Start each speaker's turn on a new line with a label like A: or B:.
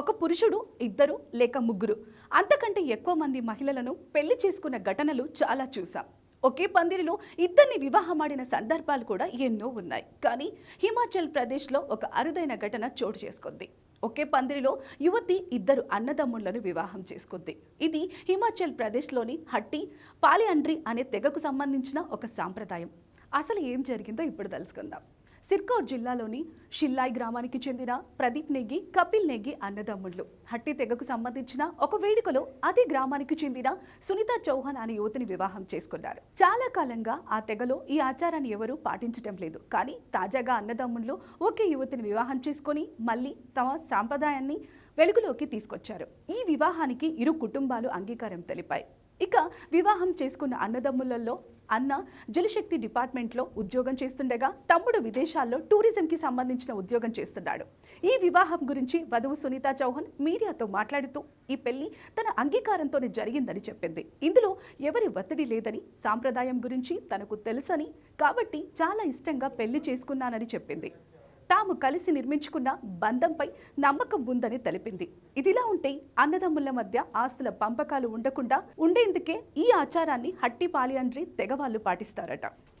A: ఒక పురుషుడు ఇద్దరు లేక ముగ్గురు. అంతకంటే ఎక్కువ మంది మహిళలను పెళ్ళి చేసుకున్న ఘటనలు చాలా చూసాం. ఒకే పందిరిలో ఇద్దరిని వివాహమాడిన సందర్భాలు కూడా ఎన్నో ఉన్నాయి. కానీ హిమాచల్ ప్రదేశ్లో ఒక అరుదైన ఘటన చోటు చేసుకుంది. ఒకే పందిరిలో యువతి ఇద్దరు అన్నదమ్ములను వివాహం చేసుకుంది. ఇది హిమాచల్ ప్రదేశ్లోని హట్టి పాలియాండ్రి అనే తెగకు సంబంధించిన ఒక సాంప్రదాయం. అసలు ఏం జరిగిందో ఇప్పుడు తెలుసుకుందాం. సిర్కౌర్ జిల్లాలోని షిల్లాయ్ గ్రామానికి చెందిన ప్రదీప్ నెగ్గి కపిల్ నెగ్గి అన్నదమ్ముళ్ళు. హట్టి తెగకు సంబంధించిన ఒక వేడుకలో అదే గ్రామానికి చెందిన సునీత చౌహాన్ అనే యువతిని వివాహం చేసుకున్నారు. చాలా కాలంగా ఆ తెగలో ఈ ఆచారాన్ని ఎవరూ పాటించటం లేదు. కానీ తాజాగా అన్నదమ్ముళ్ళు ఒకే యువతిని వివాహం చేసుకొని మళ్ళీ తమ సాంప్రదాయాన్ని వెలుగులోకి తీసుకొచ్చారు. ఈ వివాహానికి ఇరు కుటుంబాలు అంగీకారం తెలిపాయి. ఇక వివాహం చేసుకున్న అన్నదమ్ములలో అన్న జలశక్తి డిపార్ట్మెంట్లో ఉద్యోగం చేస్తుండగా తమ్ముడు విదేశాల్లో టూరిజంకి సంబంధించిన ఉద్యోగం చేస్తున్నాడు. ఈ వివాహం గురించి వధువు సునీత చౌహాన్ మీడియాతో మాట్లాడుతూ ఈ పెళ్ళి తన అంగీకారంతోనే జరిగిందని చెప్పింది. ఇందులో ఎవరి ఒత్తిడి లేదని సాంప్రదాయం గురించి తనకు తెలుసని కాబట్టి చాలా ఇష్టంగా పెళ్ళి చేసుకున్నానని చెప్పింది. తాము కలిసి నిర్మించుకున్న బంధంపై నమ్మకం ఉందని తెలిపింది. ఇదిలా ఉంటే అన్నదమ్ముల మధ్య ఆస్తుల పంపకాలు ఉండకుండా ఉండేందుకే ఈ ఆచారాన్ని హట్టి పాలియండ్రి తెగవాళ్ళు పాటిస్తారట.